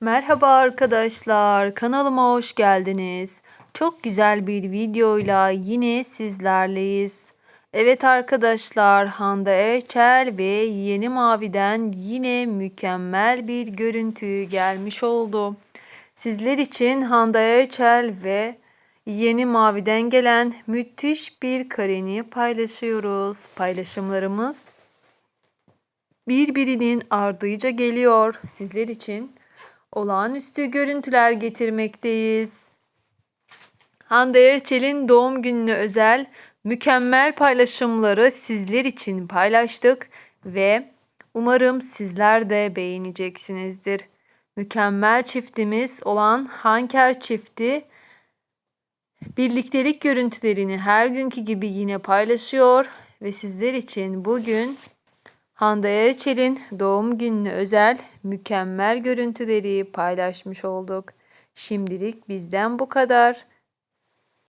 Merhaba arkadaşlar, kanalıma hoş geldiniz. Çok güzel bir videoyla yine sizlerleyiz. Evet arkadaşlar, Hande Erçel ve Yeni Mavi'den yine mükemmel bir görüntü gelmiş oldu. Sizler için Hande Erçel ve Yeni Mavi'den gelen müthiş bir kareni paylaşıyoruz. Paylaşımlarımız birbirinin ardıca geliyor. Sizler için olağanüstü görüntüler getirmekteyiz. Hande Erçel'in doğum gününe özel mükemmel paylaşımları sizler için paylaştık ve umarım sizler de beğeneceksinizdir. Mükemmel çiftimiz olan Hanker çifti birliktelik görüntülerini her günkü gibi yine paylaşıyor ve sizler için bugün Hande Erçel'in doğum gününe özel mükemmel görüntüleri paylaşmış olduk. Şimdilik bizden bu kadar.